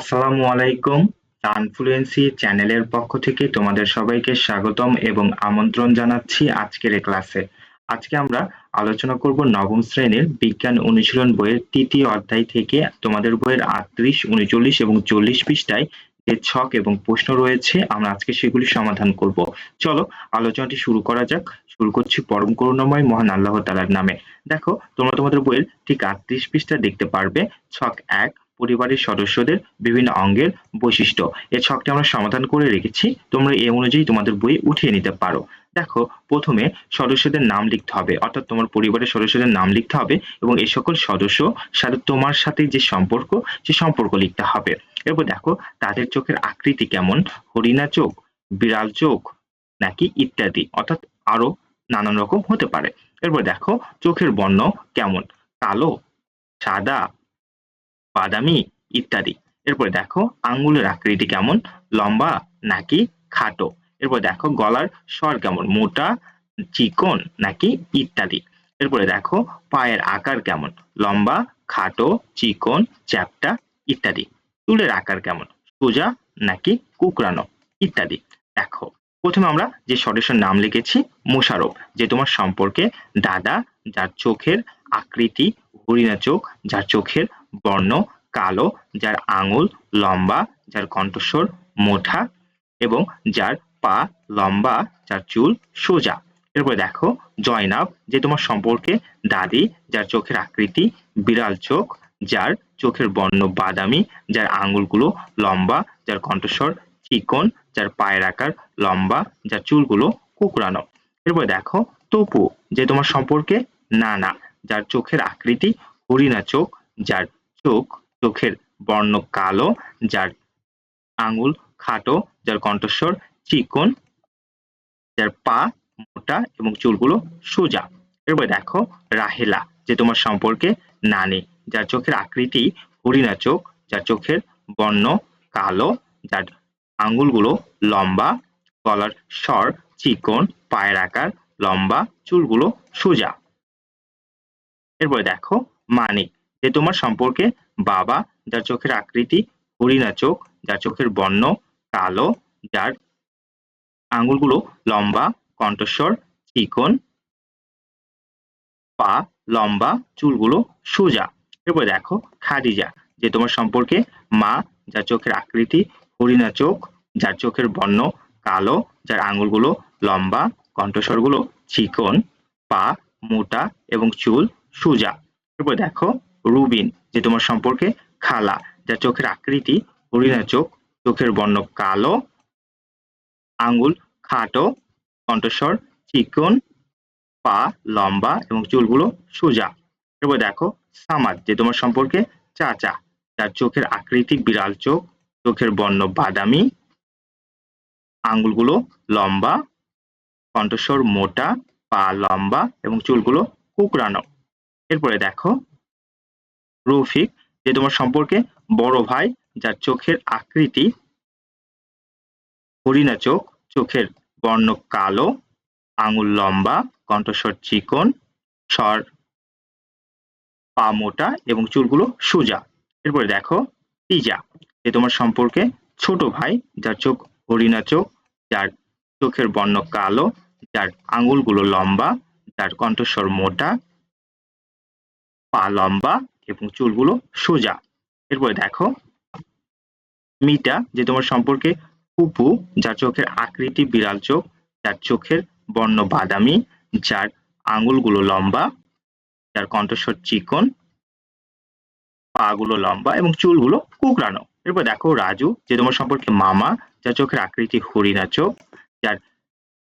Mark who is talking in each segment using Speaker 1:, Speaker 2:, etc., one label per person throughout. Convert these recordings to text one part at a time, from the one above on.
Speaker 1: আসসালামু আলাইকুম। আনফ্লুয়েন্সি চ্যানেলের পক্ষ থেকে তোমাদের সবাইকে স্বাগতম এবং আমন্ত্রণ জানাচ্ছি আজকের ক্লাসে। আজকে আমরা আলোচনা করব নবম শ্রেণির বিজ্ঞান অনুশীলন বইয়ের তৃতীয় অধ্যায় থেকে তোমাদের বইয়ের আটত্রিশ, উনচল্লিশ এবং চল্লিশ পৃষ্ঠায় যে ছক এবং প্রশ্ন রয়েছে, আমরা আজকে সেগুলি সমাধান করব। চলো আলোচনাটি শুরু করা যাক। শুরু করছি পরম করুণাময় মহান আল্লাহ তালার নামে। দেখো, তোমরা তোমাদের বইয়ের ঠিক আটত্রিশ পৃষ্ঠা দেখতে পারবে। ছক এক পরিবারের সদস্যদের বিভিন্ন অঙ্গের বৈশিষ্ট্য। এই ছকটি আমরা সমাধান করে রেখেছি। তোমরা এই অনুযায়ী তোমাদের বই উঠিয়ে নিতে পারো। দেখো, প্রথমে সদস্যদের নাম লিখতে হবে, অর্থাৎ তোমার পরিবারের সদস্যদের নাম লিখতে হবে এবং এই সকল সদস্য সাথে তোমার সাথে যে সম্পর্ক, সে সম্পর্ক লিখতে হবে। এরপর দেখো, তাদের চোখের আকৃতি কেমন? হরিণা চোখ, বিড়াল চোখ নাকি ইত্যাদি, অর্থাৎ আরও নানান রকম হতে পারে। এরপর দেখো, চোখের বর্ণ কেমন? কালো, সাদা বাদামি ইত্যাদি। এরপর দেখো, আঙ্গুলের আকৃতি কেমন? লম্বা নাকি খাটো? এরপর দেখো, গলার স্বর কেমন? মোটা, চিকন নাকি ইত্যাদি। এরপরে দেখো, পায়ের আকার কেমন? লম্বা, খাটো, চিকন, চ্যাপটা ইত্যাদি। চুলের আকার কেমন? সোজা নাকি কুকরানো ইত্যাদি। দেখো, প্রথমে আমরা যে সদস্যের নাম লিখেছি, মোশারফ, যে তোমার সম্পর্কে দাদা, যার চোখের আকৃতি হরিণা চোখ, যার চোখের বর্ণ, কালো, যার আঙুল লম্বা, যার কণ্ঠস্বর মোটা এবং যার পা লম্বা, যার চুল সোজা। এরপরে দেখো, জয়নাব, যে তোমার সম্পর্কে দাদি, যার চোখের আকৃতি বিড়াল চোখ, যার চোখের বর্ণ বাদামি, যার আঙুলগুলো লম্বা, যার কণ্ঠস্বর চিকন, যার পায়ের আকার লম্বা, যার চুলগুলো কুকরানো এরপরে দেখো, তপু, যে তোমার সম্পর্কে নানা, যার চোখের আকৃতি হরিণা চোখ, যার চোখ, চোখের বর্ণ কালো, যার আঙুল খাটো, যার কণ্ঠস্বর চিকন, যার পা মোটা এবং চুলগুলো সোজা। এরপরে দেখো রাহেলা, যে তোমার সম্পর্কে নানি, যার চোখের আকৃতি হরিণা চোখ, যার চোখের বর্ণ কালো, যার আঙুলগুলো লম্বা, গলার স্বর চিকন, পায়ের আকার লম্বা, চুলগুলো সোজা। এরপরে দেখো মানিক যে তোমার সম্পর্কে বাবা, যার চোখের আকৃতি হরিণা চোখ, যার চোখের বর্ণ কালো, যার আঙ্গুলগুলো লম্বা, কণ্ঠস্বর চিকন, পা লম্বা, চুলগুলো সোজা। এরপরে দেখো খাদিজা, যে তোমার সম্পর্কে মা, যার চোখের আকৃতি হরিণা চোখ, যার চোখের বর্ণ কালো, যার আঙুলগুলো লম্বা, কণ্ঠস্বরগুলো চিকন, পা মোটা এবং চুল সোজা। এরপর দেখো রুবিন, যে তোমার সম্পর্কে খালা, যার চোখের আকৃতি হরিণা চোখ, চোখের বর্ণ কালো আঙ্গুল খাটো, কণ্ঠস্বর চিকন, পা লম্বা এবং চুলগুলো সোজা। এরপর দেখো, সামাদ, যে তোমার সম্পর্কে চাচা, যার চোখের আকৃতি বিড়াল চোখ, চোখের বর্ণ বাদামি আঙ্গুলগুলো লম্বা, কণ্ঠস্বর মোটা, পা লম্বা এবং চুলগুলো কুকরানো এরপরে দেখো রফিক যে তোমার সম্পর্কে বড় ভাই যার চোখের আকৃতি হরিণা চোখ, চোখের বর্ণ কালো, আঙুল লম্বা, কণ্ঠস্বর চিকন, স্বর পা মোটা এবং চুলগুলো সোজা। এরপরে দেখো পিজা যে তোমার সম্পর্কে ছোট ভাই যার চোখ হরিণা চোখ, যার চোখের বর্ণ কালো, যার আঙুলগুলো লম্বা, যার কণ্ঠস্বর মোটা, পা লম্বা এবং চুলগুলো সোজা। এরপরে দেখো, মিটা, যে তোমার সম্পর্কে পুপু যার চোখের আকৃতি বিড়াল চোখ যার চোখের বর্ণ বাদামি, যার আঙুলগুলো লম্বা, যার কণ্ঠস্বর চিকন পা গুলো লম্বা এবং চুলগুলো কুকরানো এরপর দেখো, রাজু, যে তোমার সম্পর্কে মামা, যার চোখের আকৃতি হরিণা চোখ, যার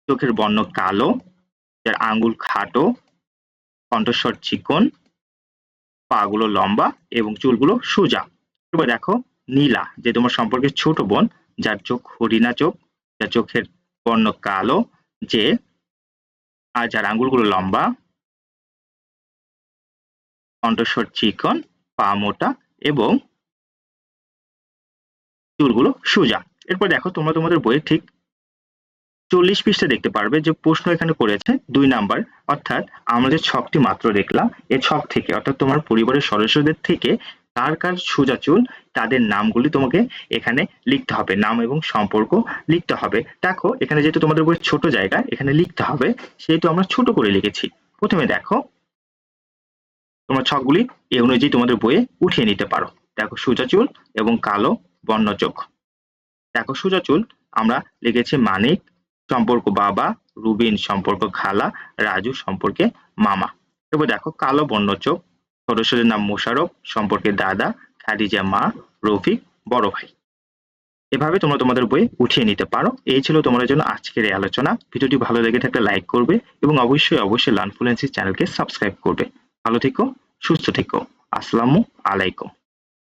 Speaker 1: চোখের বর্ণ কালো, যার আঙ্গুল খাটো, কণ্ঠস্বর চিকন পা গুলো লম্বা এবং চুলগুলো সোজা। এবার দেখো, নীলা, যে তোমার সম্পর্কে ছোট বোন, যার চোখ হরিণা চোখ, যার চোখের বর্ণ কালো, যে আর যার আঙ্গুলগুলো লম্বা, কণ্ঠস্বর চিকন, পা মোটা এবং চুলগুলো সোজা। এরপর দেখো, তোমরা তোমাদের বইয়ে ঠিক চল্লিশ পৃষ্ঠা দেখতে পারবে যে প্রশ্ন এখানে করেছে দুই নাম্বার, অর্থাৎ আমরা যে ছকটি মাত্র দেখলাম এই ছক থেকে, অর্থাৎ তোমার পরিবারের সদস্যদের থেকে কার কার সোজা চুল, তাদের নামগুলি তোমাকে এখানে লিখতে হবে, নাম এবং সম্পর্ক লিখতে হবে। দেখো, এখানে যেহেতু তোমাদের বই ছোট জায়গা, এখানে লিখতে হবে, সেহেতু আমরা ছোট করে লিখেছি। প্রথমে দেখো, তোমরা ছকগুলি এই অনুযায়ী তোমাদের বইয়ে উঠিয়ে নিতে পারো। দেখো, সোজা চুল এবং কালো বর্ণ চোখ দেখো, সোজা চুল, আমরা লিখেছি মানিক সম্পর্ক বাবা, রুবিন সম্পর্ক খালা, রাজু সম্পর্কে মামা। এবার দেখো, কালো বর্ণ চোখ সদস্যদের নাম মোশারফ, সম্পর্কে দাদা, খাদিজা মা, রফিক, বড় ভাই। এভাবে তোমরা তোমাদের বই উঠিয়ে নিতে পারো। এই ছিল তোমাদের জন্য আজকের এই আলোচনা। ভিডিওটি ভালো লেগে থাকলে লাইক করবে এবং অবশ্যই অবশ্যই লার্ন ফ্লুয়েন্সি চ্যানেলকে সাবস্ক্রাইব করবে। ভালো থেকো, সুস্থ থেকো। আসসালামু আলাইকুম।